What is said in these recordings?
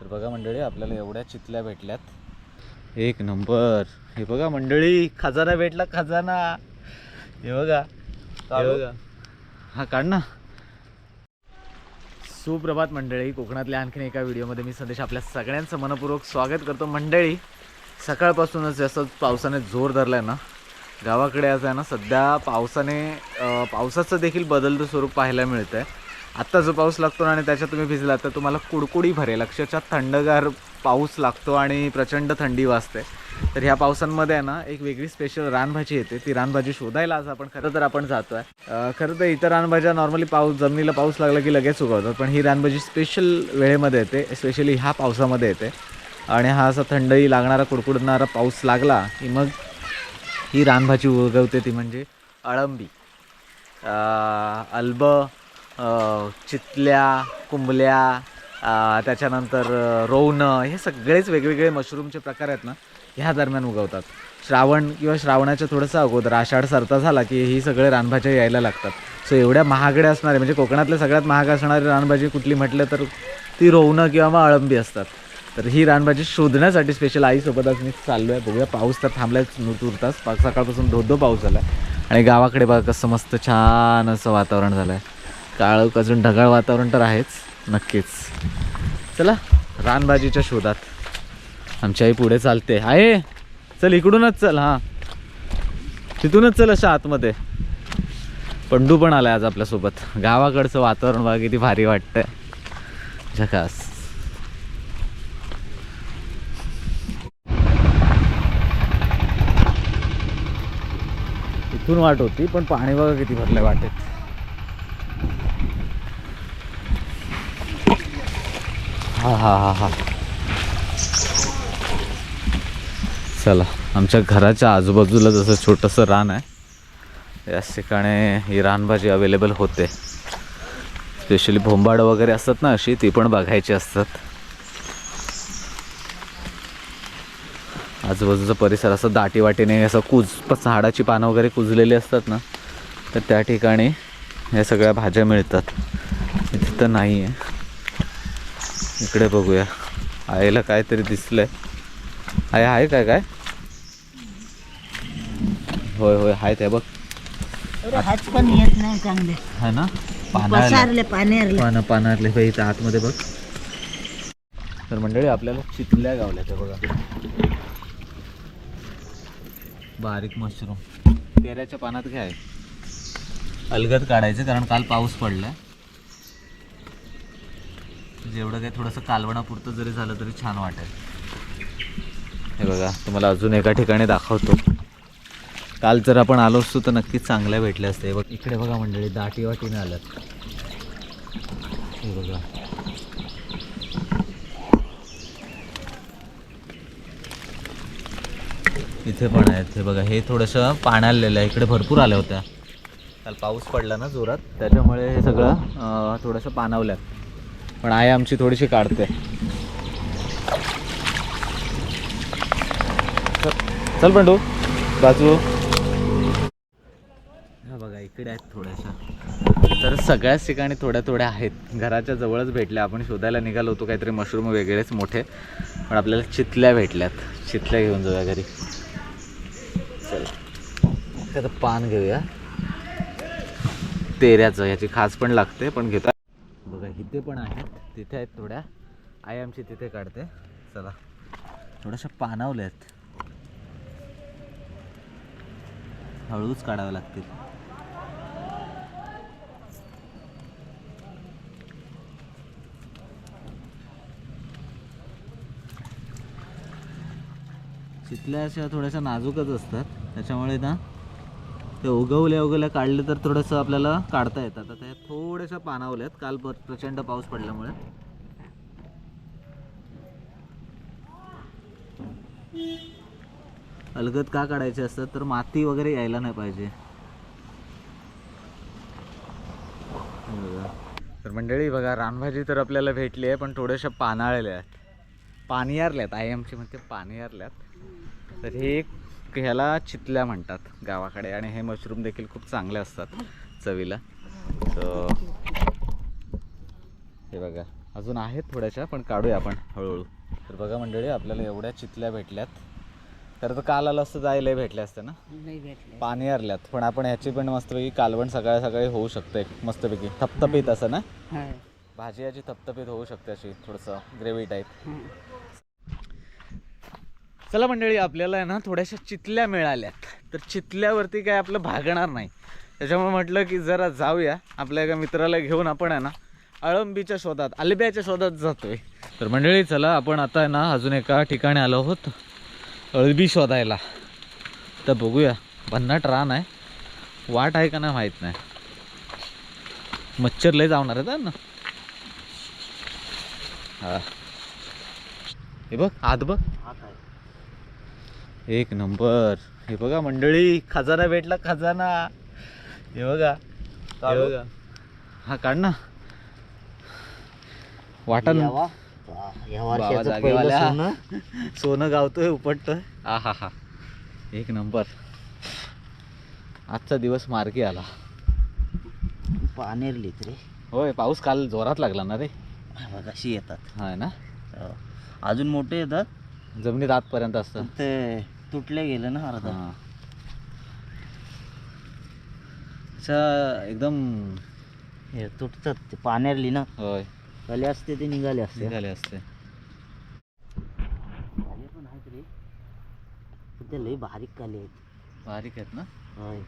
तर बघा मंडळी आपल्याला एवढ्या चितल्या भेटल्यात. एक नंबर. हे बघा मंडळी खजाना भेटला खजाना. हे बघा. हे काढू? बघा. हा काढ ना. सुप्रभात मंडळी कोकणातल्या आणखीन एका व्हिडिओमध्ये मी संदेश आपल्या सगळ्यांचं मनपूर्वक स्वागत करतो. मंडळी सकाळपासूनच जसं पावसाने जोर धरलाय ना गावाकडे असं आहे ना सध्या पावसाने पावसाचं देखील बदलतं स्वरूप पाहायला मिळतं आहे आत्ता जो पाऊस लागतो ना आणि त्याच्यात तुम्ही भिजलात तर तुम्हाला कुडकुडी भरेल. अक्षरशः थंडगार पाऊस लागतो आणि प्रचंड थंडी वाजते. तर ह्या पावसांमध्ये आहे ना एक वेगळी स्पेशल रानभाजी येते. ती रानभाजी शोधायला आज आपण खरं तर आपण जातो आहे खरं तर इतर रानभाज्या नॉर्मली पाऊस जमिनीला पाऊस लागला की लगेच उगवतात पण ही रानभाजी स्पेशल वेळेमध्ये येते स्पेशली ह्या पावसामध्ये येते. आणि हा असा थंडही लागणारा कुडकुडणारा पाऊस लागला की मग ही रानभाजी उगवते ती म्हणजे अळंबी अल्ब चितल्या कुंबल्या त्याच्यानंतर रोवणं हे सगळेच वेगवेगळे मशरूमचे प्रकार आहेत ना ह्या दरम्यान उगवतात. श्रावण किंवा श्रावणाच्या थोडंसं अगोदर आषाढ सरता झाला की ही सगळे रानभाज्या यायला लागतात. सो एवढ्या महागड्या असणारे म्हणजे कोकणातल्या सगळ्यात महाग असणारी रानभाजी कुठली म्हटलं तर ती रोवणं किंवा मग अळंबी असतात. तर ही रानभाजी शोधण्यासाठी स्पेशल आईसोबत आज मी चाललो आहे बघूया पाऊस तर थांबलाय तुरताच सकाळपासून धो धो पाऊस झाला आणि गावाकडे बघा कसं मस्त छान असं वातावरण झालं आहे काळोख अजून ढगाळ वातावरण तर आहेच नक्कीच. चला रानभाजीच्या शोधात. आमची आई पुढे चालते. आहे चल इकडूनच चल हां. तिथूनच चल अशा आतमध्ये. पंडू पण आला आज आपल्यासोबत. गावाकडचं वातावरण बघा किती भारी वाटतंय. झकास. इथून वाट होती पण पाणी बघा किती भरलंय वाटेत. हा हा हा हा. चला आमच्या घराच्या आजूबाजूला जसं छोटंसं रान आहे याच ठिकाणी ही रानभाजी अवेलेबल होते. स्पेशली भोंबाड वगैरे असतात ना अशी ती पण बघायची असतात. आजूबाजूचा परिसर असं दाटीवाटीने असं कुज झाडाची पानं वगैरे कुजलेली असतात ना तर त्या ठिकाणी या सगळ्या भाज्या मिळतात. इथे तर नाही आहे इकडे बघूया. आईला काहीतरी दिसलंय. आहे आहे काय काय? होय होय आहे ते बघ हाच पण येत नाही चांगले. है ना? पानाला पसारले पाण्यारले पानं पानातले बाई इथं आतमध्ये बघ. तर मंडळी आपल्याला चितल्या गावल्या त्या बघा. बारीक मशरूम. तेऱ्याच्या पानात घ्याय अलगद काढायचं कारण काल पाऊस पडलाय. जेवढं काही थोडंसं कालवणापुरतं जरी झालं तरी छान वाटेल. हे बघा तुम्हाला अजून एका ठिकाणी दाखवतो. काल जर आपण आलो असतो तर नक्कीच चांगल्या भेटल्या असते बघ इकडे बघा मंडळी दाटी वाटीने आल्यात. हे बघा. इथे पण आहेत. हे बघा हे थोडंसं पाण्यालेलं आहे. इकडे भरपूर आल्या होत्या. काल पाऊस पडला ना जोरात. त्याच्यामुळे हे सगळं थोडंसं पानावल्यात पण आई आमची थोडीशी काढते. चल- चल पंडू बाजू. हा बघा इकडे आहेत थोड्याशा. तर सगळ्याच ठिकाणी थोड्या थोड्या आहेत. घराच्या जवळच भेटल्या. आपण शोधायला निघालो होतो काहीतरी मशरूम वेगळेच मोठे. पण आपल्याला चितल्या भेटल्यात. चितल्या घेऊन जाऊया घरी. चल. आता पान घेऊया. तेऱ्याचं ह्याची खास पण लागते पण घेता. बघा इथे पण आहेत. तिथे आहेत थोड्या. आई आमची तिथे काढते. चला. थोड्याशा पानावल्या आहेत. हळूच काढावं लागतील. चितल्या अशा थोड्याशा नाजूकच असतात. त्याच्यामुळे ना ते उगवल्या उगवल्या काढले तर थोडंसं आपल्याला काढता येतात आता त्या थोड्याशा पानावल्यात काल प- प्रचंड पाऊस पडल्यामुळे. अलगद का काढायचे असतात? तर माती वगैरे यायला नाही पाहिजे. तर मंडळी बघा रानभाजी तर आपल्याला भेटली आहे पण थोड्याशा पानाळल्या आहेत. पाणी आरल्यात आई आमची म्हणते पानियारल्यात तर हे ह्याला चितल्या म्हणतात गावाकडे आणि हे मशरूम देखील खूप चांगले असतात चवीला. सो हे बघा. अजून आहेत थोड्याशा पण काढूया आपण हळूहळू. तर बघा मंडळी आपल्याला एवढ्या चितल्या भेटल्यात. तर तर काल आलं असतं जायला भेटल्या असत्या ना? भेटले पाणी हरल्यात. पण आपण ह्याची पण मस्तपैकी कालवण सकाळी सकाळी होऊ शकते मस्तपैकी. थपथपीत असं ना? भाजी याची थपथपीत होऊ शकते अशी थोडंसं ग्रेव्ही टाईप. चला मंडळी आपल्याला आहे ना थोड्याशा चितल्या मिळाल्यात. तर चितल्यावरती काय आपलं भागणार नाही. त्याच्यामुळे म्हटलं की जरा जाऊया. आपल्या एका मित्राला घेऊन आपण आहे ना अळंबीच्या शोधात अल्ब्याच्या शोधात जातोय. तर मंडळी चला आपण आता आहे ना अजून एका ठिकाणी आलो आहोत. अळबी शोधायला. तर बघूया भन्नाट रान आहे. वाट आहे का नाही माहीत नाही. मच्छर लय जावणार आहेत ना. हा. हे बघ आत बघ. एक नंबर. हे बघा मंडळी खजाना भेटला खजाना. हे बघा. हे बघा. हा काढ ना. वाटा ना बाबा जागेवाल्या. सोनं. गावतोय उपटतोय. आ हा हा. एक नंबर. आजचा दिवस मार्गी आला. पानेरलीत रे. होय पाऊस काल जोरात लागला ना रे. हा बघ, अशी येतात. हा ना? हो. अजून मोठे येतात? जमिनीत आतपर्यंत असतं. ते तुटले गेले ना अर्धा. हा. अच्छा एकदम हे तुटतात ते पानेरली ना. होय. कले असते ते निघाले असते. निघाले असते. पण आहेत रे पण ते लई बारीक काले आहेत. बारीक आहेत ना? होय.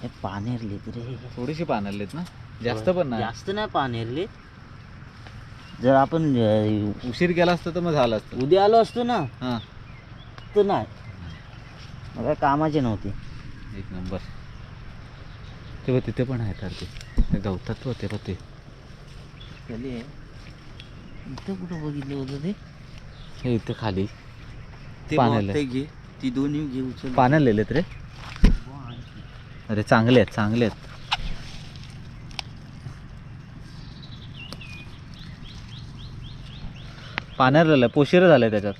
हे पानेरलीत रे. थोडीशी पानरलीत ना? जास्त पण नाही. जास्त नाही पानेरली जर आपण अं, उशीर केला असतं तर मग झालं असतं. उद्या आलो असतो ना हां. तर नाही. मग काय कामाचे नव्हते. एक नंबर. ते बघ तिथे पण आहेत अरे ते गवतात होते बघ ते. इथं कुठं बघितलं होतं ते? हे इथे खाली. ते पाण्याला. घे. ती दोन्ही घे उचल. पाण्याला लिहिलेत रे. अरे चांगले आहेत चांगले आहेत. पाण्याला लिहिलं पोशिरं झालंय त्याच्यात.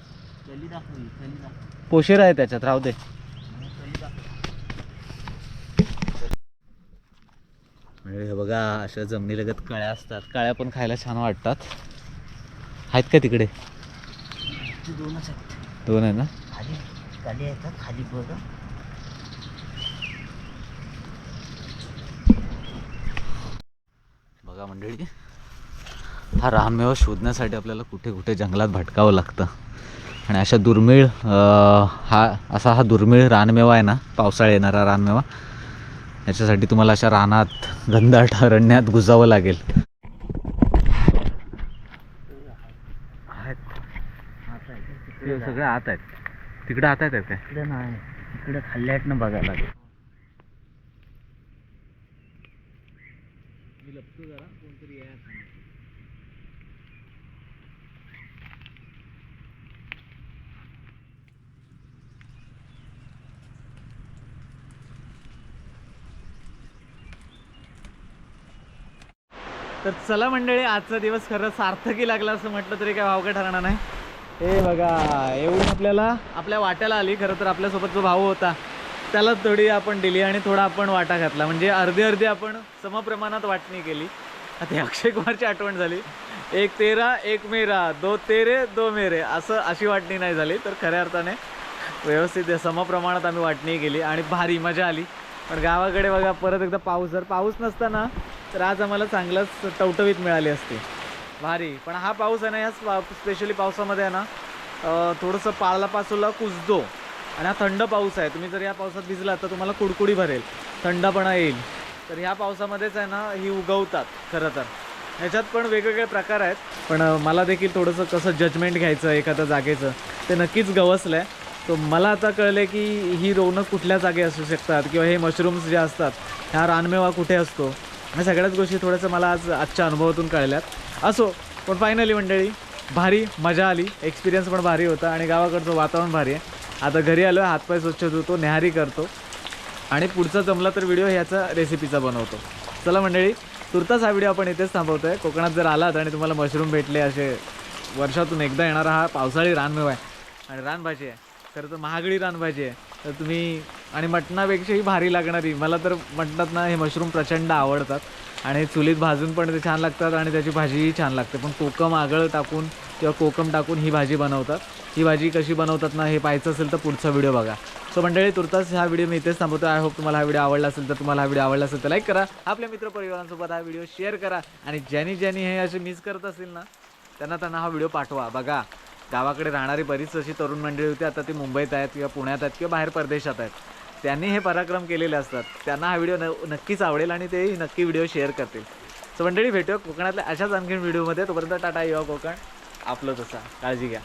पोशिरं आहे त्याच्यात राहू दे. हे बघा अशा जमिनीलगत कळ्या असतात. कळ्या पण खायला छान वाटतात. आहेत का तिकडे? दोनच आहेत. दोन आहे ना? खाली खाली आहेत खाली बघा. बघा मंडळी. हा रानमेवा शोधण्यासाठी आपल्याला कुठे कुठे जंगलात भटकावं लागतं. आणि अशा दुर्मिळ हा असा हा दुर्मिळ रानमेवा आहे ना पावसाळा येणारा रानमेवा याच्यासाठी तुम्हाला अशा रानात घनदाट अरण्यात घुसावं लागेल. आता आहे का? ते तिकडे जा. सगळे आत आहेत. तिकडे आत आहेत काय इकडे नाही. इकडे खाल्ल्याटनं बघायला. लागेल तर चला मंडळी आजचा दिवस खरं सार्थकी लागला असं म्हटलं तरी काय वावगं ठरणार नाही. हे बघा येऊन आपल्याला आपल्या वाट्याला आली खरं तर आपल्यासोबत जो भाऊ होता त्याला थोडी आपण दिली आणि थोडा आपण वाटा घातला. म्हणजे अर्धी अर्धी आपण समप्रमाणात वाटणी केली. आता अक्षय कुमारची आठवण झाली. एक तेरा एक मेरा दो तेरे दो मेरे असं अशी वाटणी नाही झाली. तर खऱ्या अर्थाने व्यवस्थित समप्रमाणात आम्ही वाटणी केली आणि भारी मजा आली. पण गावाकडे बघा परत एकदा पाऊस जर पाऊस नसता तर आज आम्हाला चांगलंच टवटवीत मिळाली असते. भारी. पण हा पाऊस आहे ना या स्पेशली पावसामध्ये आहे ना थोडंसं पाळला पासूला कुजतो. आणि हा थंड पाऊस आहे. तुम्ही जर या पावसात भिजलात तर तुम्हाला कुडकुडी भरेल. थंडपणा येईल. तर ह्या पावसामध्येच आहे ना ही उगवतात खरं तर. ह्याच्यात पण वेगवेगळे प्रकार आहेत. पण मला देखील थोडंसं कसं जजमेंट घ्यायचं एखाद्या जागेचं ते नक्कीच गवसलं आहे तर मला आता कळलं की ही रोवणं कुठल्या जागे असू शकतात किंवा हे मशरूम्स जे असतात ह्या रानमेवा कुठे असतो? ह्या सगळ्याच गोष्टी थोड्याशा मला आज आजच्या अनुभवातून कळल्यात. असो पण फायनली मंडळी भारी मजा आली. एक्सपिरियन्स पण भारी होता आणि गावाकडचं वातावरण भारी आहे. आता घरी आलो हातपाय स्वच्छ धुतो न्याहारी करतो. आणि पुढचा जमला तर व्हिडिओ ह्याचा रेसिपीचा बनवतो. चला मंडळी तुर्तास हा व्हिडिओ आपण इथेच थांबवतो आहे कोकणात जर आलात आणि तुम्हाला मशरूम भेटले असे वर्षातून एकदा येणारा हा पावसाळी रानमेवा आहे. आणि रानभाजी आहे. खरं तर महागडी रानभाजी आहे. तर तुम्ही आणि मटणापेक्षाही भारी लागणारी. मला तर मटणात ना हे मशरूम प्रचंड आवडतात. आणि चुलीत भाजून पण ते छान लागतात आणि त्याची भाजीही छान लागते. पण कोकम आगळ टाकून किंवा कोकम टाकून ही भाजी बनवतात. ही भाजी कशी बनवतात ना हे पाहायचं असेल तर पुढचा व्हिडिओ बघा. सो मंडळी तुर्तास हा व्हिडिओ मी इथेच थांबवतो. आय होप तुम्हाला हा व्हिडिओ आवडला असेल तर तुम्हाला हा व्हिडिओ आवडला असेल तर लाईक करा. आपल्या मित्रपरिवारांसोबत हा व्हिडिओ शेअर करा. आणि ज्यांनी ज्यांनी हे असे मिस करत असतील ना त्यांना त्यांना हा व्हिडिओ पाठवा. बघा. गावाकडे राहणारी बरीच अशी तरुण मंडळी होती. आता ती मुंबईत आहेत किंवा पुण्यात आहेत किंवा बाहेर परदेशात आहेत. त्यांनी हे पराक्रम केलेले असतात. त्यांना हा व्हिडिओ न नक्कीच आवडेल आणि तेही नक्की व्हिडिओ शेअर करतील. सो मंडळी भेटूया कोकणातल्या अशाच आणखीन व्हिडिओमध्ये. तोपर्यंत टाटा युवा कोकण. आपलं तसा. काळजी घ्या.